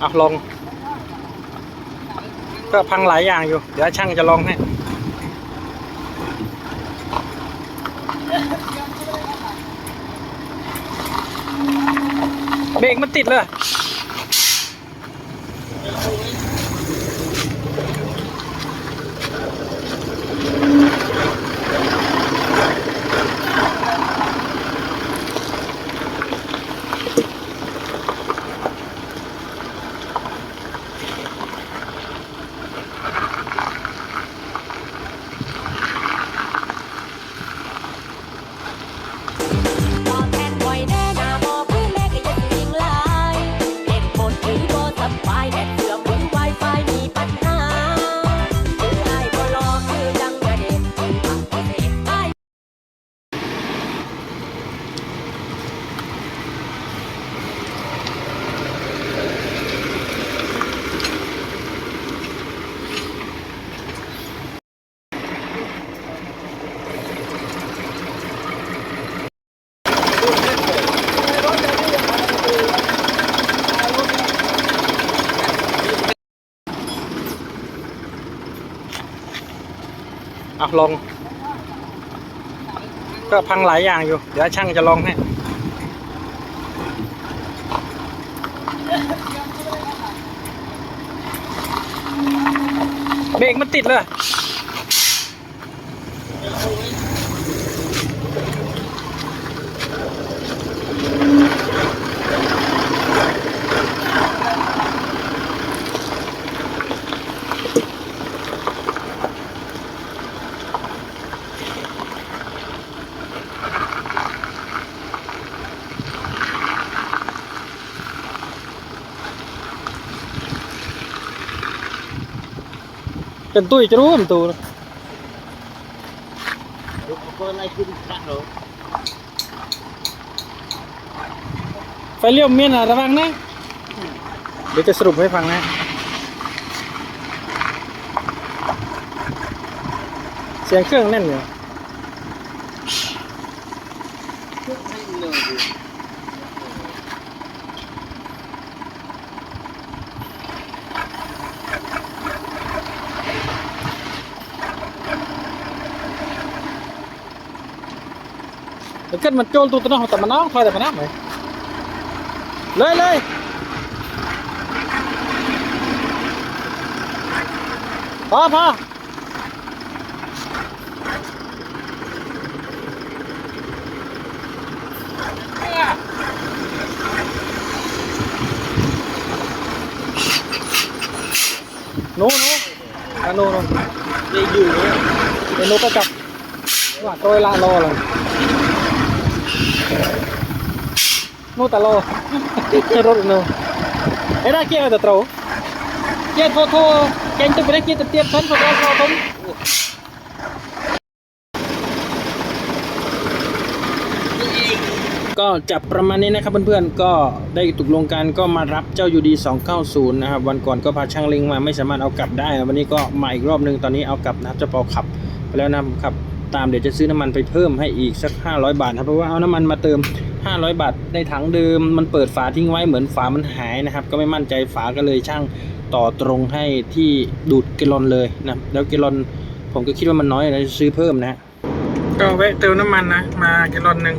เอาลอง ก็พังหลายอย่างอยู่ เดี๋ยวช่างจะลองให้เบรกมันติดเลย ลอง ก็พังหลายอย่างอยู่ เดี๋ยวช่างจะลองให้เบรกมันติดเลย เป็นตุ้ยจะรู้มันตู Kau nak ikut dekat tu. ไฟเลี้ยวเมียนอะระวังนะ เดี๋ยวจะสรุปให้ฟังนะเสียงเครื่องแน่นอยู่ เกิดมันโจลตูตัน้องแต่มันน้องคอยแต่มันน้องเลยเลยเลพอพอโน้โน้อะโน้โน้อยู่เนี่ยโน้ก็จับว่าตัวลารอเลย นู่ตะโลรถนู่เอ้ยได้เกี่ยวแต่ตรเกี่ยวโทโทเก่งตุ้มไปได้เกี่ยวแต่เตรียมฉันพอได้พอต้มก็จับประมาณนี้นะครับเพื่อนๆก็ได้ตกลงกันก็มารับเจ้ายูดีาศูนย์นะครับวันก่อนก็พาช่างลิงมาไม่สามารถเอากลับได้ วันนี้ก็มาอีกรอบนึงตอนนี้เอากลับนะครับจะเปาขับไปแล้วนะผมขับ ตามเดี๋ยวจะซื้อน้ำมันไปเพิ่มให้อีกสัก 500 บาทครับเพราะว่าเอาน้ำมันมาเติม 500 บาทในถังเดิม มันเปิดฝาทิ้งไว้เหมือนฝามันหายนะครับ ก็ไม่มั่นใจฝาก็เลยช่างต่อตรงให้ที่ดูดแกลลอนเลยนะแล้วแกลลอนผมก็คิดว่ามันน้อยเลยซื้อเพิ่มนะก็แวะเติมน้ำมันนะมาแกลลอนหนึ่ง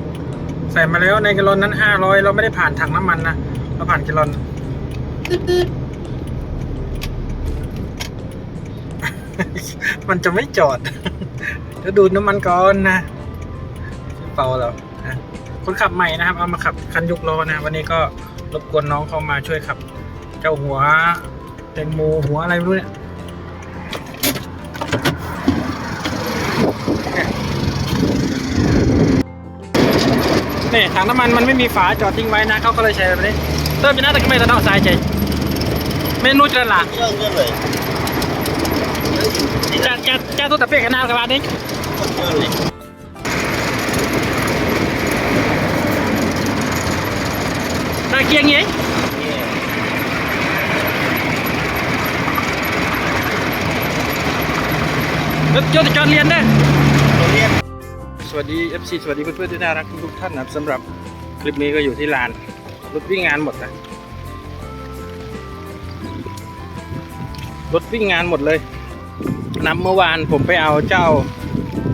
ใส่มาแล้วในแกลลอนนั้นห้าร้อยเราไม่ได้ผ่านถังน้ำมันนะเราผ่านแกลอนมันจะไม่จอด เดี๋ยวดูดน้ำมันก่อนนะเปล่าแล้วนะคนขับใหม่นะครับ เอามาขับคันยกล้อนะ วันนี้ก็รบกวนน้องเข้ามาช่วยขับ เจ้าหัวแตงโมหัวอะไรไม่รู้เนี่ยนี่ถังน้ำมันมันไม่มีฝาจอดทิ้งไว้นะเขาก็เลยใช้แบบนี้เติมจะน่าจะไม่ตะเนาะสายใจเมนูจะหลัก Yang dia le. จะจะจะตัวตะเปียกกันนานกับอันนี้ Yang le. ตาเกีย งงี้รถยนต์จอดเรียนได้ Kemudian สวัสดี FC สวัสดีเพื่อนๆที่น่ารักทุกท่านนะครับสำหรับคลิปนี้ก็อยู่ที่ลานรถวิ่งงานหมดนะรถวิ่งงานหมดเลย นับเมื่อวานผมไปเอาเจ้า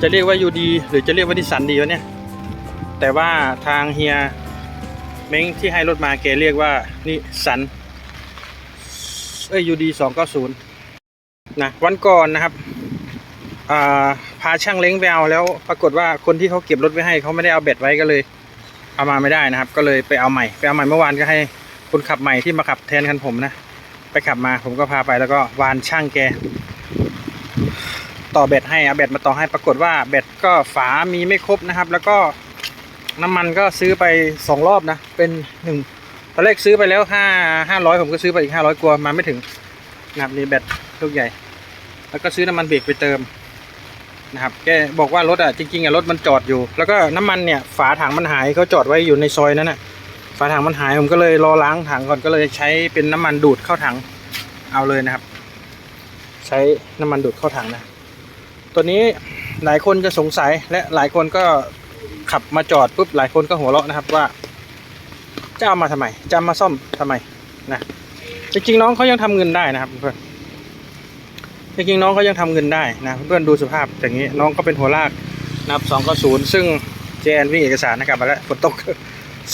จะเรียกว่ายูดีหรือจะเรียกว่าดิสันดีวะเนี่ย แต่ว่าทางเฮียเม้งที่ให้รถมาแกเรียกว่านี่สันเอ้ยยูดีสองเก้าศูนย์นะวันก่อนนะครับาพาช่างเล้งไปเอาแล้วปรากฏว่าคนที่เขาเก็บรถไว้ให้เขาไม่ได้เอาแบตไว้ก็เลย เอามาไม่ได้นะครับ ก็เลยไปเอาใหม่ไปเอาใหม่เมื่อวานก็ให้คนขับใหม่ที่มาขับแทนคันผมนะ ไปขับมาผมก็พาไปแล้วก็วานช่างแก ต่อแบตให้เอาแบตมาต่อให้ปรากฏว่าแบตก็ฝามีไม่ครบนะครับ แล้วก็น้ำมันก็ซื้อไปสองรอบนะ เป็นหนึ่งตอนแรกซื้อไปแล้วห้าห้าร้อยผมก็ซื้อไปอีกห้าร้อยกว่ามาไม่ถึงนะครับนี่แบตลูกใหญ่ แล้วก็ซื้อน้ำมันเบรกไปเติมนะครับแกบอกว่ารถอะจริงๆอะรถมันจอดอยู่ แล้วก็น้ำมันเนี่ยฝาถังมันหายเขาจอดไว้อยู่ในซอยนั้นน่ะฝาถังมันหายผมก็เลยรอล้างถังก่อนก็เลยใช้เป็นน้ำมันดูดเข้าถังเอาเลยนะครับ ใช้น้ำมันดูดเข้าถังนะ ตัวนี้หลายคนจะสงสัยและหลายคนก็ขับมาจอดปุ๊บหลายคนก็หัวเราะนะครับว่า จะเอามาทำไมจะมาซ่อมทำไมนะจริงๆน้องเขายังทำเงินได้นะครับเพื่อนจริงๆน้องเขายังทำเงินได้นะเพื่อนดูสภาพอย่างนี้น้องก็เป็นหัวลากนับสองก็ศูนย์ซึ่งเจนวิ่งเอกสารนะครับมาแล้วฝนตก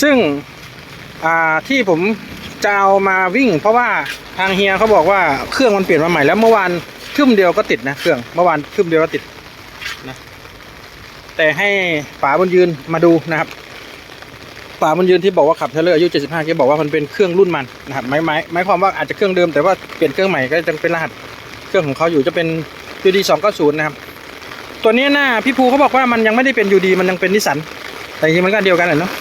ซึ่งอ่าที่ผมจะเอามาวิ่ง เพราะว่าทางเฮียเขาบอกว่าเครื่องมันเปลี่ยนมาใหม่แล้วเมื่อวาน ครึ่มเดียวก็ติดนะเครื่องเมื่อวานครึ่มเดียวก็ติดนะแต่ให้ป๋าบนยืนมาดูนะครับป๋าบนยืนที่บอกว่าขับเทเลอร์อายุ 75แกบอกว่ามันเป็นเครื่องรุ่นมันนะครับหมายหมายหมายความว่าอาจจะเครื่องเดิมแต่ว่าเปลี่ยนเครื่องใหม่ก็จะเป็นรหัสเครื่องของเขาอยู่จะเป็น UD 290นย์นะครับตัวนี้หน้าพี่ภูเขาบอกว่ามันยังไม่ได้เป็น UD มันยังเป็นนิสสันแต่จริงมันก็เดียวกันแหละเนาะ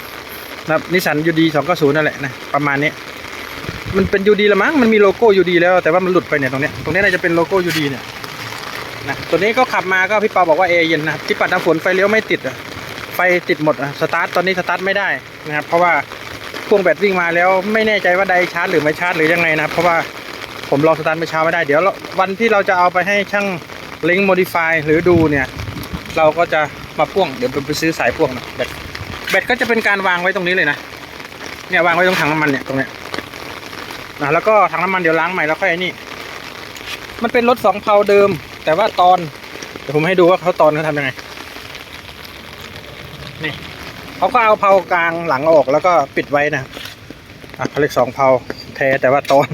นะครับนิสสัน UD 290นั่นแหละนะประมาณนี้ มันเป็นยูดีละมั้งมันมีโลโก้ยูดีแล้วแต่ว่ามันหลุดไปเนี่ยตรงเนี้ยตรงเนี้ยน่าจะเป็นโลโก้ยูดีเนี่ยนะตัวนี้ก็ขับมาก็พี่เปาบอกว่าเอร์เย็นนะที่ปัดน้ำฝนไฟเลี้ยวไม่ติดอะไฟติดหมดอะสตาร์ทตอนนี้สตาร์ทไม่ได้นะครับเพราะว่าพ่วงแบตวิ่งมาแล้วไม่แน่ใจว่าไดชาร์จหรือไม่ชาร์จหรือยังไงนะเพราะว่าผมลองสตาร์ทไม่เช้าไม่ได้เดี๋ยววันที่เราจะเอาไปให้ช่างเล้งโมดิฟายหรือดูเนี่ยเราก็จะมาพ่วงเดี๋ยวไปซื้อสายพ่วงนะแบตแบตก็จะเป็นการวางไว้ตรงนี้เลยนะเนี่ยวางไว้ตรงถังน้ำมันเนี่ยตรงเนี้ย นะแล้วก็ถังน้ำมันเดี๋ยวล้างใหม่แล้วค่อยไอ้นี่ มันเป็นรถสองเพลาเดิม แต่ว่าตอนเดี๋ยวผมให้ดูว่าเขาตอนเขาทำยังไงนี่เขาก็เอาเพลากลางหลังออกแล้วก็ปิดไว้นะอะเขาเรียกสองเพลาแท้แต่ว่าตอน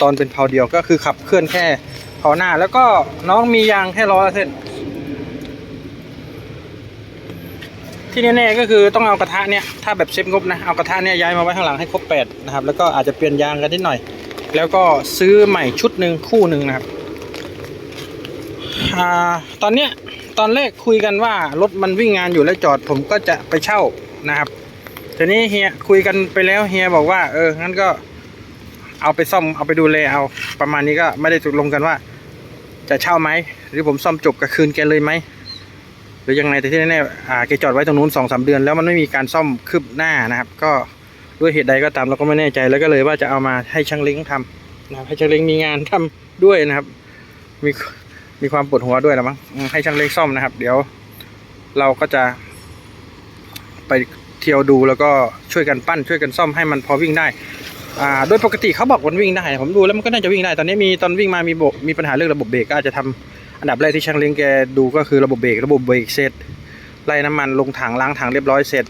ตอนเป็นเพลาเดียวก็คือขับเคลื่อนแค่เพาหน้า แล้วก็น้องมียางแค่ล้อละเส้น ที่แน่ๆก็คือต้องเอากระทะเนี่ยถ้าแบบเซฟงบนะเอากระทะเนี่ยย้ายมาไว้ข้างหลังให้ครบแปดนะครับแล้วก็อาจจะเปลี่ยนยางกันนิดหน่อย แล้วก็ซื้อใหม่ชุดหนึ่งคู่หนึ่งนะครับอตอนเนี้ยตอนแรกคุยกันว่ารถมันวิ่งงานอยู่แล้วจอดผมก็จะไปเช่านะครับทีนี้เฮียคุยกันไปแล้วเฮียบอกว่า เอองั้นก็เอาไปซ่อมเอาไปดูแลเอาประมาณนี้ก็ไม่ได้ตกลงกันว่า จะเช่าไหมหรือผมซ่อมจบกับคืนแกเลยไหม หรือยังไงแต่ที่แน่ๆอ่าแกจอดไว้ตรงนู้นสองสามเดือน แล้วมันไม่มีการซ่อมคืบหน้านะครับ ก็ด้วยเหตุใดก็ตามเราก็ไม่แน่ใจแล้วก็เลยว่าจะเอามาให้ช่างเล้งทำนะครับให้ช่างเล้งมีงานทำด้วยนะครับ มีมีความปวดหัวด้วยนะมั้งให้ช่างเล้งซ่อมนะครับ เดี๋ยวเราก็จะ ไปเที่ยวดูแล้วก็ช่วยกันปั้นช่วยกันซ่อมให้มันพอวิ่งได้อ่าโดยปกติเขาบอกมันวิ่งได้ ผมดูแล้วมันก็น่าจะวิ่งได้ ตอนนี้มีตอนวิ่งมามีบบมีปัญหาเรื่องระบบเบรกก็อาจจะทำ อันดับแรกที่ช่างเล้งแกดูก็คือระบบเบรกระบบเบรกเสร็จไล่น้ำมันลงถังล้างถังเรียบร้อยเสร็จ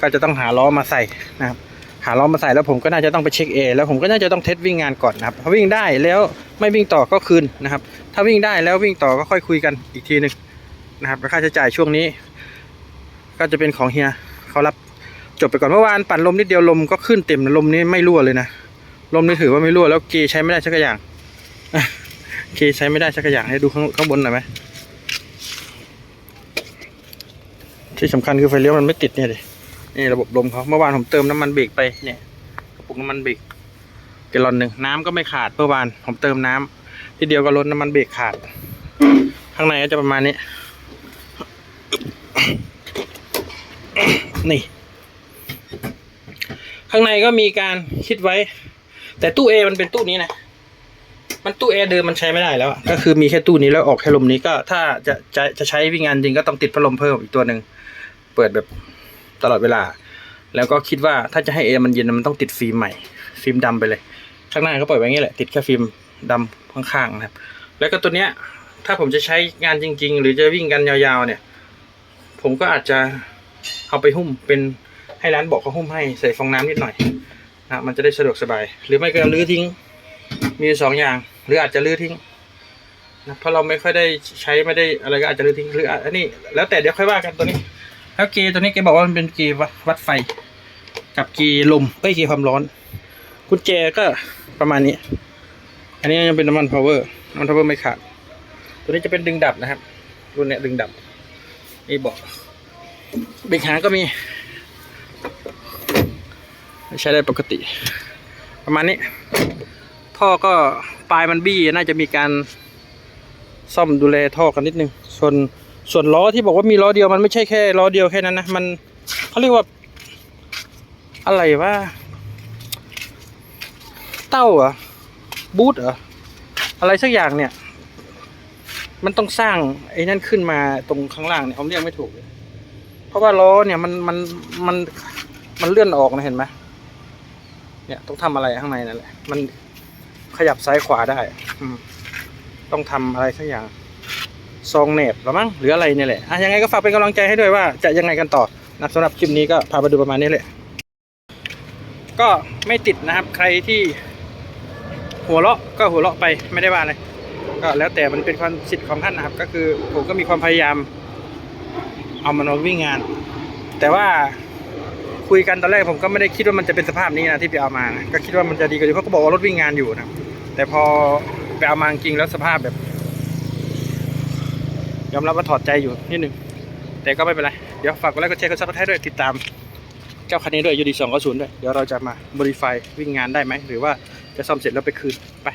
ก็จะต้องหาล้อมาใส่นะครับหาล้อมาใส่แล้วผมก็น่าจะต้องไปเช็คเอแล้วผมก็น่าจะต้องเทสวิ่งงานก่อนนะครับถ้าวิ่งได้แล้วไม่วิ่งต่อก็คืนนะครับ ถ้าวิ่งได้แล้ววิ่งต่อก็ค่อยคุยกันอีกทีหนึ่งนะครับค่าใช้จ่ายช่วงนี้ ก็จะเป็นของเฮียเขารับจบไปก่อนเมื่อวานปั่นลมนิดเดียวลมก็ขึ้นเต็มลมนี้ไม่รั่วเลยนะลมนี่ถือว่าไม่รั่วแล้วเกยร์ใช้ไม่ได้สักอย่าง เกยร์ใช้ไม่ได้สักอย่างให้ดูข้างข้างบนหน่อยไหมที่สำคัญคือไฟเลี้ยวมันไม่ติดเนี่ยดินี่ระบบลมเขาเมื่อวานผมเติมน้ำมันเบรกไปเนี่ยกระปุกน้ำมันเบรกแกลลอนหนึ่งน้ำก็ไม่ขาดเมื่อวานผมเติมน้ำทีเดียวก็ลดน้ำมันเบรกขาด ข้างในก็จะประมาณนี้ นี่ ข้างในก็มีการคิดไว้ แต่ตู้เอมันเป็นตู้นี้นะ มันตู้เอร์เดิมมันใช้ไม่ได้แล้ว ก็คือมีแค่ตู้นี้แล้วออกแค่ลมนี้ก็ถ้าจะจะจะใช้วิ่งงานจริงก็ต้องติดพัดลมเพิ่มอีกตัวหนึ่งเปิดแบบตลอดเวลา แล้วก็คิดว่าถ้าจะให้เอร์มันเย็นมันต้องติดฟิล์มใหม่ ฟิล์มดำไปเลย ข้างหน้าก็ปล่อยไว้งี้แหละติดแค่ฟิล์มดำข้างๆนะครับ แล้วก็ตัวเนี้ยถ้าผมจะใช้งานจริง ๆ หรือจะวิ่งกันยาวๆเนี่ย ผมก็อาจจะเอาไปหุ้มเป็นให้ร้านบอกเขาหุ้มให้ใส่ฟองน้ำนิดหน่อยนะมันจะได้สะดวกสบาย หรือไม่ก็ลื้อทิ้งมีสองอย่าง หรืออาจจะลื้อทิ้งนะเพราะเราไม่ค่อยได้ใช้ไม่ได้อะไรก็อาจจะลื้อทิ้งหรืออันนี้ แล้วแต่เดี๋ยวค่อยว่ากันตัวนี้ แล้วเกย์ตัวนี้แกบอกว่ามันเป็นเกย์วัดไฟ กับเกย์ลมเอ้ยเกย์ความร้อน กุญแจก็ประมาณนี้ อันนี้ยังเป็นน้ำมันพาวเวอร์น้ำมันพาวเวอร์ไม่ขาดตัวนี้จะเป็นดึงดับนะครับรุ่นเนี้ยดึงดับนี่บอกเบรกหางก็มี ใช้ได้ปกติ ประมาณนี้ ท่อก็ปลายมันบี้น่าจะมีการซ่อมดูแลท่อกันนิดนึง ส่วนส่วนล้อที่บอกว่ามีล้อเดียวมันไม่ใช่แค่ล้อเดียวแค่นั้นนะมันเขาเรียกว่าอะไรวะเต้าเหรอบูทเหรออะไรสักอย่างเนี่ย มันต้องสร้างไอ้นั่นขึ้นมาตรงข้างล่างเนี่ยผมเรียกไม่ถูกเลยเพราะว่าล้อเนี่ยมันมันมันมันเลื่อนออกนะเห็นไหมเนี่ยต้องทำอะไรข้างในนั่นแหละมัน ขยับซ้ายขวาได้ ต้องทำอะไรสักอย่างซองเน็บหรือมั้งหรืออะไรเนี่ยแหละอะยังไงก็ฝากเป็นกำลังใจให้ด้วยว่าจะยังไงกันต่อนะสำหรับคลิปนี้ก็พาไปดูประมาณนี้เลยก็ไม่ติดนะครับ ใครที่หัวเราะก็หัวเราะไปไม่ได้ว่าอะไรก็แล้วแต่มันเป็นความสิทธิ์ของท่านนะครับ ก็คือผมก็มีความพยายาม เอามันมาวิ่งงาน แต่ว่าคุยกันตอนแรกผมก็ไม่ได้คิดว่ามันจะเป็นสภาพนี้นะที่ไปเอามานะก็คิดว่ามันจะดีกว่านี้เพราะก็บอกว่ารถวิ่งงานอยู่นะ แต่พอไปเอามาจริงแล้วสภาพแบบ ยอมรับว่าถอดใจอยู่นิดนึง แต่ก็ไม่เป็นไร เดี๋ยวฝากกดไลค์กดแชร์กดซับสไครต์ด้วยติดตามเจ้าคันนี้ด้วยยูดีสองก็ศูนย์ด้วย เดี๋ยวเราจะมาบริไฟวิ่งงานได้ไหม หรือว่าจะซ่อมเสร็จแล้วไปคืน ไป